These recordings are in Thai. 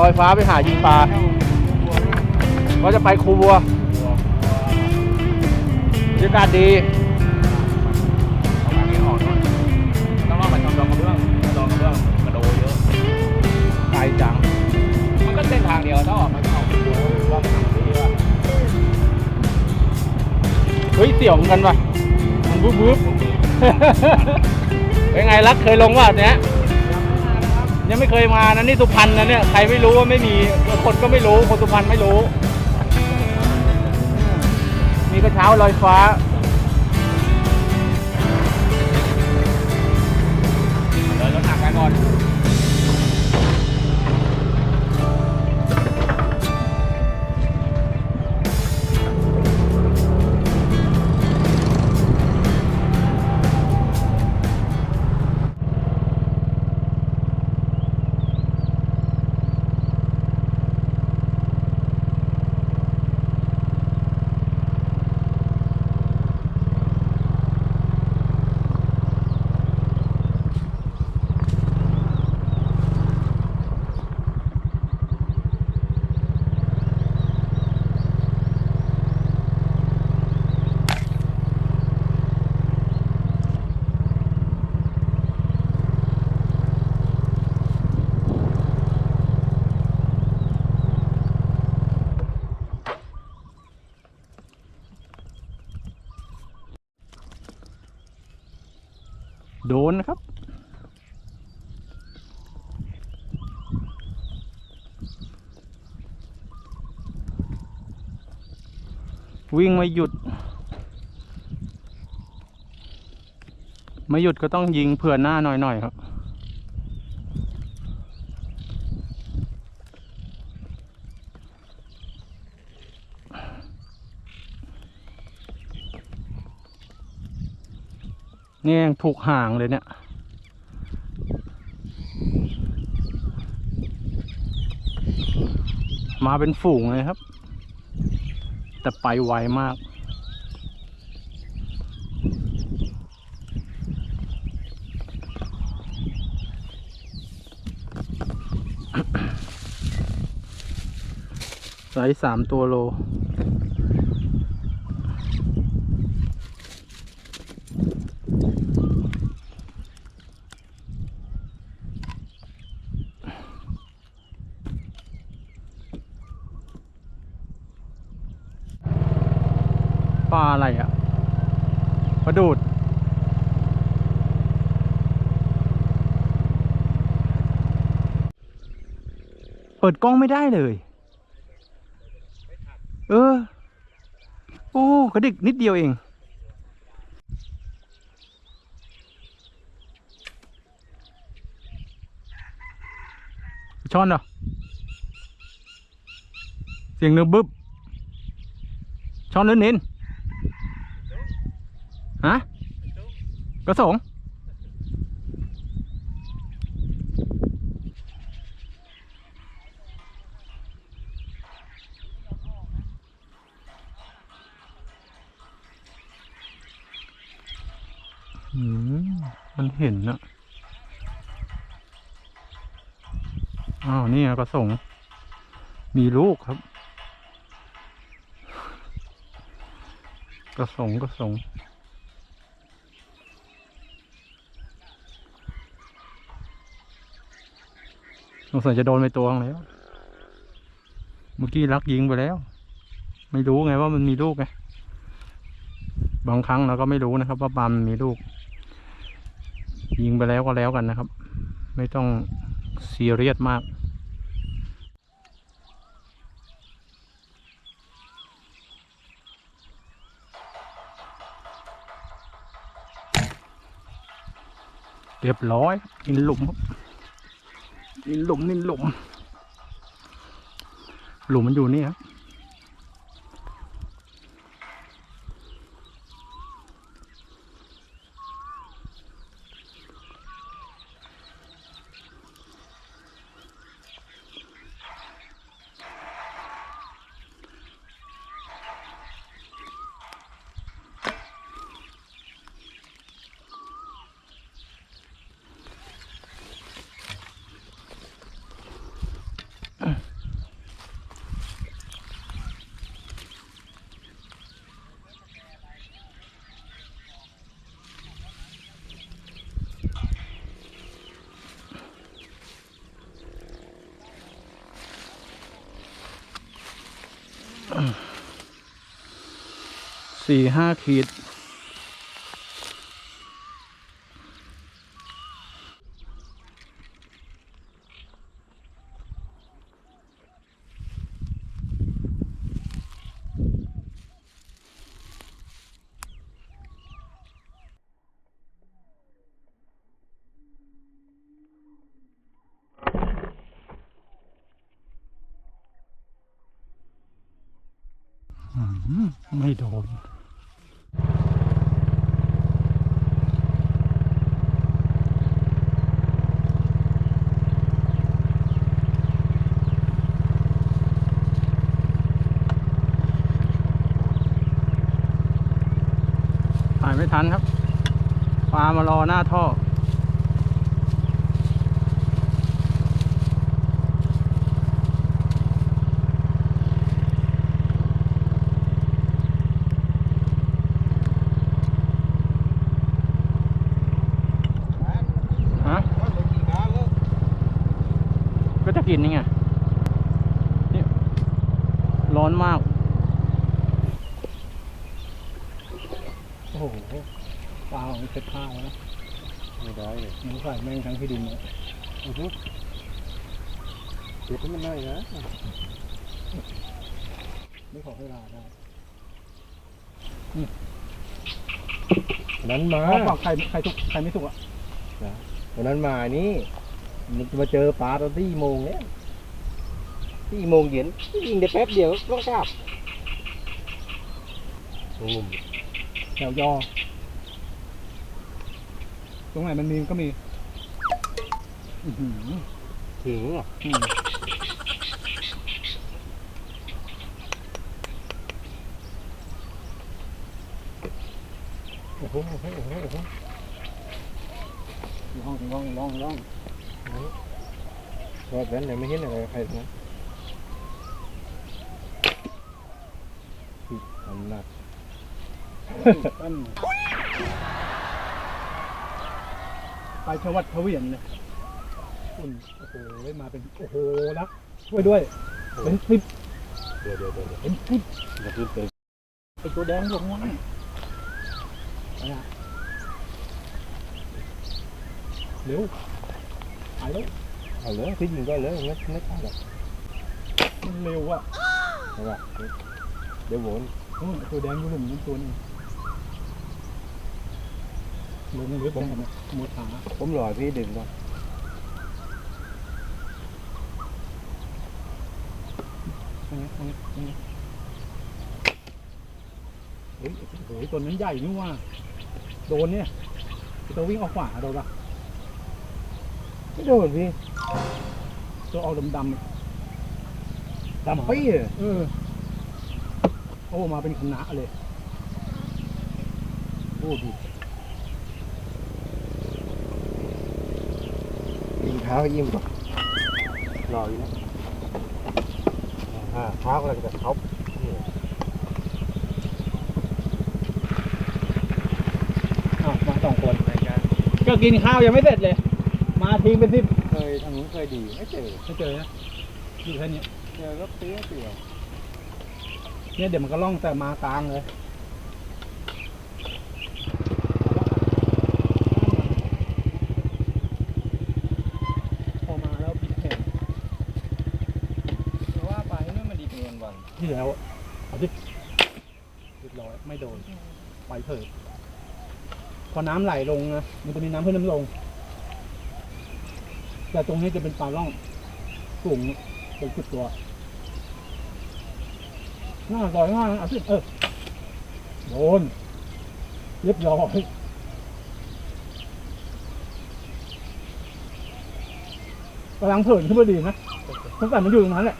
ลอยฟ้าลอยฟ้าไปหายิงปลาก็จะไปคูบัวบรรยากาศดีประมาณนี้ออกเนอะต้องว่ามันทำดองกระเบื้องถ้าดองกระเบื้องกระโดดเยอะไกลจัง มันก็เส้นทางเดียวถ้าออกมันออกหัวว่ามันทำดีว่าเฮ้ยเสี่ยวเหมือนกันว่ะมันบุ๊บบุ๊บเป็นไงรักเคยลงว่าเนี้ย ยังไม่เคยมานะนี่สุพรรณนะเนี่ยใครไม่รู้ว่าไม่มีคนก็ไม่รู้คนสุพรรณไม่รู้ มีกระเช้าลอยฟ้า โดนนะครับ วิ่งไม่หยุด ไม่หยุดก็ต้องยิงเผื่อหน้าหน่อยๆครับ นี่ยังถูกห่างเลยเนี่ย มาเป็นฝูงเลยครับ แต่ไปไวมากไซส์สามตัวโลปลาอะไรอะปลา ดูด เปิดกล้องไม่ได้เลย เออ โอ้กระดิกนิดเดียวเอง ช้อนเหรอ เสียงเนื้อบึ๊บช้อนหรือเน้น ฮะกระสงมันเห็นนะอ้าวนี่กระสงมีลูกครับ กระสงกระสง สงสัยจะโดนไปตัวงแล้ว เมื่อกี้ลักยิงไปแล้ว ไม่รู้ไงว่ามันมีลูกไง บางครั้งเราก็ไม่รู้นะครับ ว่าปลามันมีลูก ยิงไปแล้วก็แล้วกันนะครับ ไม่ต้องซีเรียสมากเรียบร้อยกินหลุมครับ นี่หลุมนี่หลุม หลุมมันอยู่นี่ครับ สี่ห้าขีดอืมไม่โดน ถ่ายไม่ทันครับ ปลามารอหน้าท่อ ฮะ ก็จะกินนี่ไงนี่ร้อนมาก โอ้โหปลาของเซ็ตข้าวนะ ไม่ได้เลย มัน ใส่แม่งทั้งที่ดินเลยอือฮึเดี๋ยวมันได้นะ ไม่ขอเวลาได้นั้นมาเอาปากใครใครทุกใครไม่ถูกอะวันนั้นมานี่มันมาเจอปลาตอนที่โมงเนี่ยที่โมงเย็นยิงได้แป๊บเดียวก็กลับงุ่มแถวยอ ตรงไหนมันมีก็มี อื้อว่ะโอ้โหโอ้โหโอ้โหโอ้โหอยู่องร้องร้องร้องรอดแว้นเลยไม่เห็นอะไรใครนั้นผิดอำนาจตั้นไปชวัดเวียนเลย อุ่นโอ้โหมาเป็นโอ้โหรักช่วยด้วยเป็นสิบเดี๋ยวเดี๋ยวเดี๋ยวเดี๋ยวเป็นสิบจะขึ้นไปไอตัวแดงหลงว่างไปอะเร็วไปแล้วเอาเลยพี่ยิงก็เลยไม่ไม่ตายหรอกมันเร็วอะใช่ป่ะเดี๋ยววนโอ้ไอ้ตัวแดงอยู่หลุมนั้นตัวนึงลงหรือผมเนี่ยหมดขาผมรอพี่ดึงก่อน ตรงนี้ตรงนี้ตรงนี้ เฮ้ยโอ้โหตัวนั้นใหญ่นี่ว่า โดนเนี่ยไอ้ตัววิ่งออกขวาโดนปะไม่โดนพี่ ตัวเอาดำๆอะดำปี้เลยเออโอ้มาเป็นคณะเลย โอ้ดูยิงเท้าให้ยิ้มก่อนรออยู่นะ อ่าเท้ากำลังจะเขานี่อ้าวมาสองคนก็กินข้าวยังไม่เสร็จเลย มาทิ้งเป็นสิบเคยทางนู้นเคยดีไม่เจอไม่เจอนะอยู่แค่นี้เจอก็เตี้ยเตี้ยเนี่ยเดี๋ยวมันก็ล่องแต่มากลางเลยพอมาแล้วเห็น เพราะว่าปลาที่นู่นมันดีเกินวัน ที่แล้วอะเอาดิเรียบร้อยไม่โดนไปเถิด พอน้ำไหลลงนะมันจะมีน้ำขึ้นน้ำลง แต่ตรงนี้จะเป็นปลาล่องสูงเป็นจุดตัวหน้าลอยง่ายเอาสิเออโดนเรียบร้อยกำลังเผินขึ้นมาดีนะตั้งแต่มันอยู่ตรงนั้นแหละ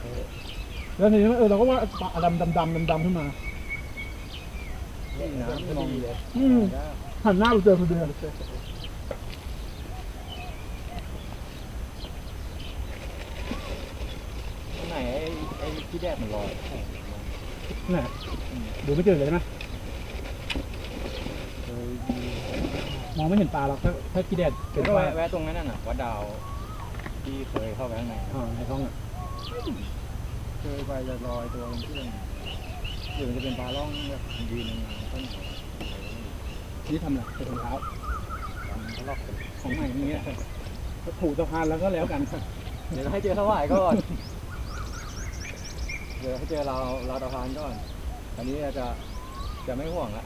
แล้วทีนี้เออเราก็ว่าปลาดำดำดำดำดำขึ้นมาน้ำไม่ดีเลย อืมหันหน้าไปเจอคนเดียวไหนไอ้ไอ้ที่แดดมันลอยน่ะดูไม่เจอเลยใช่ไหมมองไม่เห็นปลาหรอกถ้าถ้ากีแดดเห็เป็นนก็ปลาแวะแวะตรงนั้นน่ะวัดดาวที่เคยเข้าไปข้างในอ่าในท้องอะเคยไปจะลอยตัวที่มันอื่นมันจะเป็นปลาล่องแบบยืนนานๆต้นเขา นี่ทำอะไรใส่ถุงเท้าเขาลอกกันของใหม่อย่างเงี้ยก็ถูกสะพานแล้วก็แล้วกัน เดี๋ยวให้เจอสวายก่อน เดี๋ยวให้เจอเราเราตะพานก่อน อันนี้จะจะไม่ห่วงละ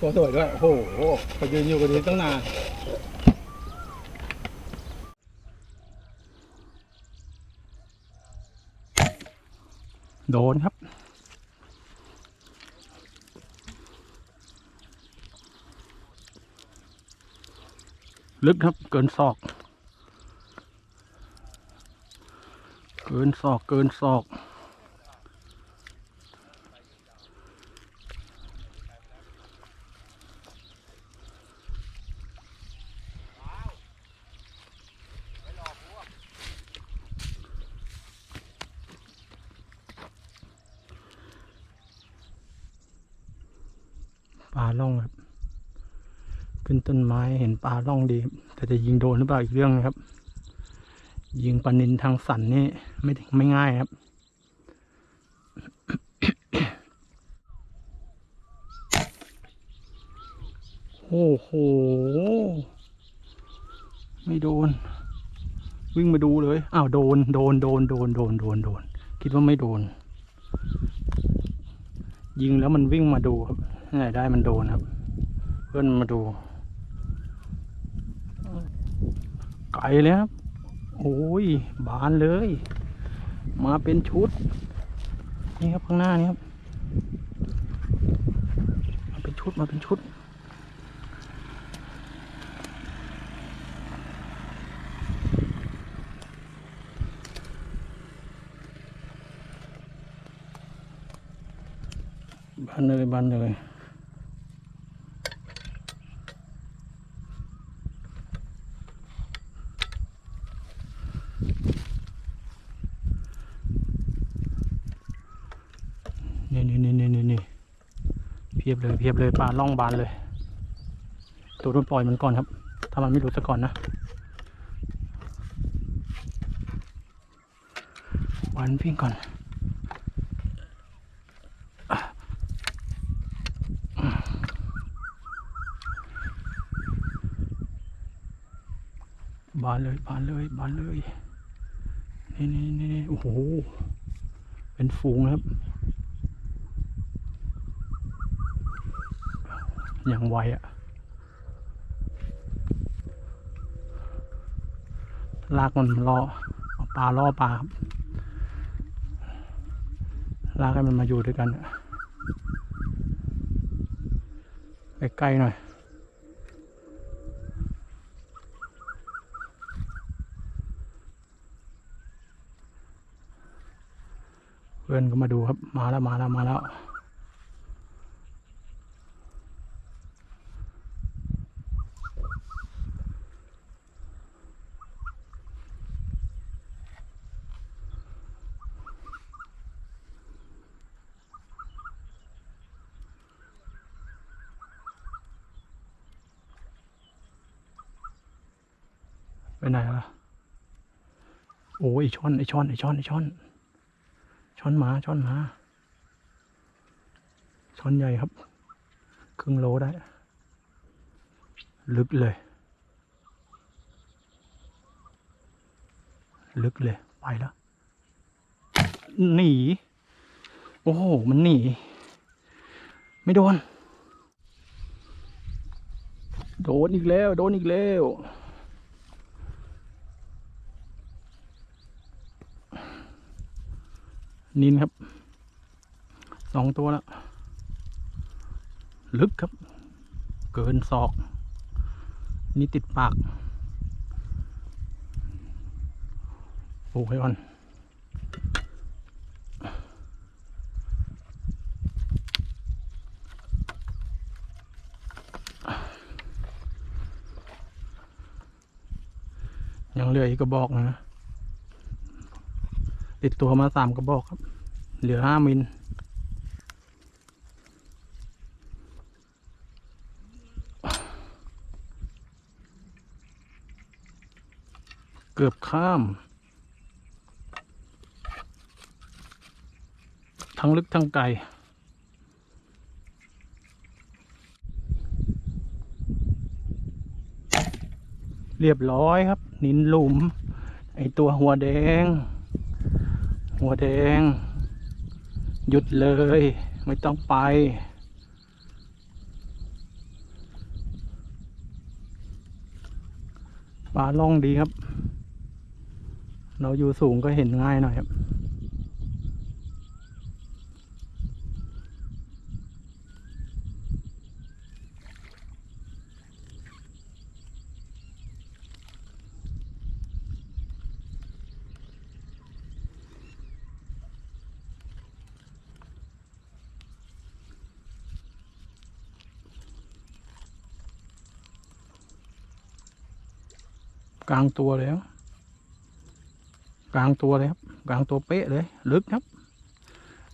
ตัวสวยด้วย โอ้โหไปยืนอยู่กันนี้ตั้งนาน โดนครับ ลึกครับเกินศอก เกินศอกเกินศอก ปลาล่องครับ ขึ้นต้นไม้เห็นปลาล่องดี แต่จะยิงโดนหรือเปล่าอีกเรื่องนะครับ ยิงปลานินทางสันนี่ไม่ไม่ง่ายครับโอ้โห ไม่โดน วิ่งมาดูเลย อ้าวโดน โดน โดน โดน โดน โดน โดน คิดว่าไม่โดน ยิงแล้วมันวิ่งมาดูครับ ไหนได้มันโดนครับ เพื่อนมาดูไกลเลยครับ โอ้ย บานเลย มาเป็นชุด นี่ครับข้างหน้านี่ครับ มาเป็นชุดมาเป็นชุดบานเลยบานเลย นี่นี่นี่นี่นี่นี่เพี ยบเลยเพียบเลยปลาล่องบานเลย ตัวนู้นปล่อยมันก่อนครับ ถ้ามันไม่รู้ซะก่อนนะ วันวิ่งก่อนบานเลยบานเลยบานเลย นี่นี่นี่นี่โอ้โห เป็นฝูงครับ อย่างไวอะลากมันล่อปลาล่อปลาครับลากให้มันมาอยู่ด้วยกันใกล้ๆหน่อยเพื่อนก็มาดูครับ มาแล้วมาแล้วมาแล้ว ไปไหนล่ะโอ้ยไอ้อนไอช่อนไอช่อนไอช่อน ช้อนหมาช้อนหมาช้อนใหญ่ครับ ครึ่งโลได้ ลึกเลย ลึกเลย ไปแล้ว หนี โอ้โห มันหนี ไม่โดน โดนอีกแล้ว โดนอีกแล้ว นินครับสองตัวแล้วลึกครับ เกินศอก นี่ติดปากโอ้ยอ่อนยังเหลืออีกกระบอกนะ ติดตัวมาสามกระบอกครับ เหลือห้ามิลเกือบข้าม ทั้งลึกทั้งไกลเรียบร้อยครับ นินหลุม ไอตัวหัวแดง หัวแดง หยุดเลย ไม่ต้องไป ปลาล่องดีครับ เราอยู่สูงก็เห็นง่ายหน่อยครับ กลางตัวเลยครับกลางตัวเลยครับ กลางตัวเป๊ะเลย ลึกครับ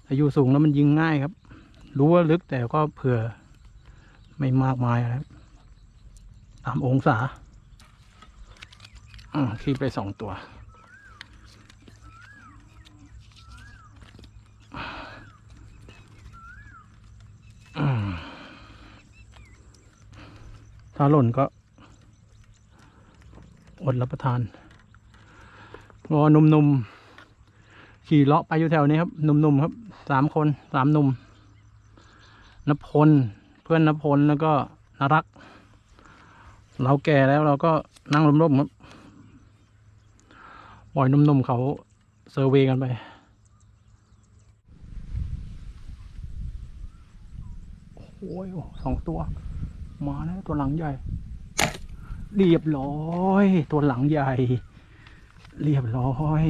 ถ้ายู่สูงแล้วมันยิงง่ายครับ รู้ว่าลึกแต่ก็เผื่อไม่มากมายนะครับตามองศาอขีดไปสองตัว ถ้าหล่นก็ อดรับประทานรอหนุ่มๆขี่เลาะไปอยู่แถวนี้ครับหนุ่มๆครับสามคนสามหนุ่มนพลเพื่อนนพลแล้วก็นรัก เราแก่แล้วเราก็นั่งร่มๆครับปล่อยหนุ่มๆเขาเซอร์เวย์กันไปโอ้ยสองตัว มาแล้วตัวหลังใหญ่ เรียบร้อย ตัวหลังใหญ่ เรียบร้อย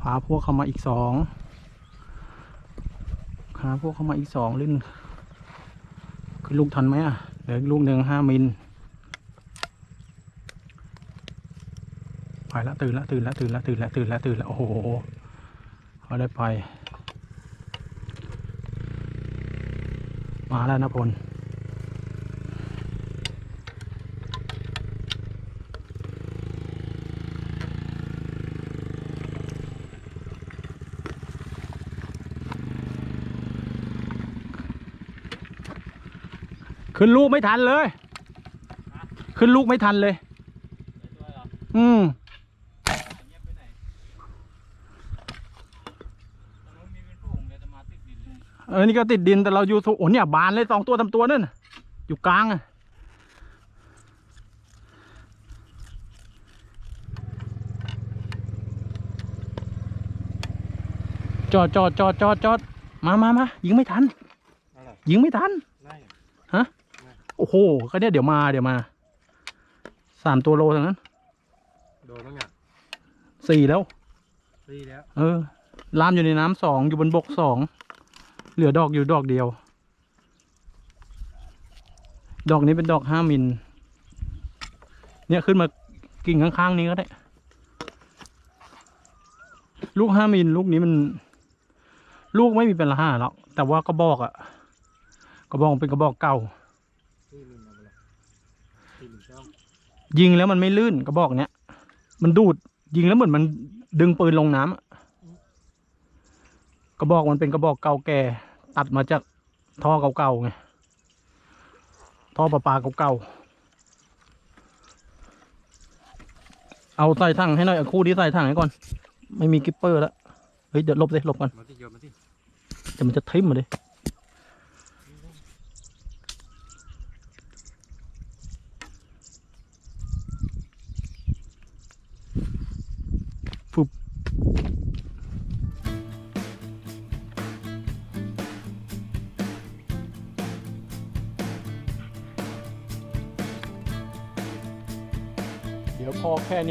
พาพวกเข้ามาอีกสองพาพวกเข้ามาอีกสองลื่นคือลูกทันไหมอะเหลือลูกหนึ่งห้ามิลไปละตื่นละตื่นละตื่นละตื่นละตื่นละตื่นละโอ้โหเขาได้ไป มาแล้วนะพล ขึ้นลูกไม่ทันเลย ขึ้นลูกไม่ทันเลย อืมเออนี่ก็ติดดินแต่เราอยู่สูงโอ้เนี่ยบานเลยสองตัวทำตัวนั่นน่ะอยู่กลางอะจอดจอดจอดจอดจอดมามามายิงไม่ทันอะไรยิงไม่ทันไล่ โอ้โหก็เนี่ยเดี๋ยวมาเดี๋ยวมาสามตัวโลทั้งนั้น โดนแล้วไงสี่แล้วตีแล้วเออลามอยู่ในน้ำสองอยู่บนบกสองเหลือดอกอยู่ดอกเดียว ดอกนี้เป็นดอกห้ามิลเนี่ยขึ้นมากิ่งข้างๆนี้ก็ได้ ลูกห้ามิลลูกนี้มัน ลูกไม่มีเป็นละห้าแล้วแต่ว่ากระบอกอะกระบอกเป็นกระบอกเก่า ตีมินเอาไปเลยตีมินช่อง ยิงแล้วมันไม่ลื่นกระบอกเนี้ยมันดูดยิงแล้วเหมือนมันดึงปืนลงน้ำอะกระบอกมันเป็นกระบอกเก่าแก่ ตัดมาจากท่อเก่าๆไงท่อประปาเก่าๆเอาใส่ถังให้หน่อยเอาคู่นี้ใส่ถังให้ก่อน ไม่มีกิปเปอร์แล้วเฮ้ยเดี๋ยวหลบเลยหลบก่อนมาที่โยนมาที่เดี๋ยวมันจะทิ่มมาเลย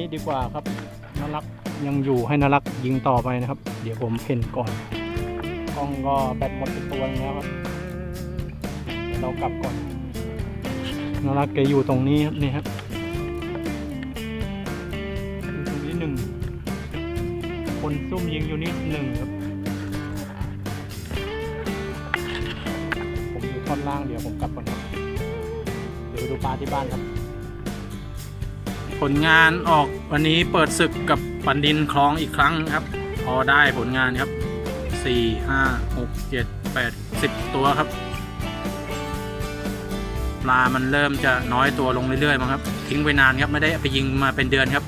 นี้ดีกว่าครับนารักยังอยู่ให้นารักยิงต่อไปนะครับ เดี๋ยวผมเพ่นก่อนกล้องก็แบตหมดไปตัวแล้วครับเรากลับก่อนนารักแกอยู่ตรงนี้ครับนี่ครับอยู่ตรงนี้หนึ่งคนซุ่มยิงอยู่นี่หนึ่งครับผมอยู่ท่อนล่างเดี๋ยวผมกลับก่อนครับเดี๋ยวไปดูปลาที่บ้านครับ ผลงานออกวันนี้เปิดศึกกับปันดินคลองอีกครั้งครับ พอได้ผลงานครับสี่ห้าหกเจ็ดแปดสิบตัวครับ ปลามันเริ่มจะน้อยตัวลงเรื่อยๆมั้งครับ ทิ้งไปนานครับ ไม่ได้ไปยิงมาเป็นเดือนครับ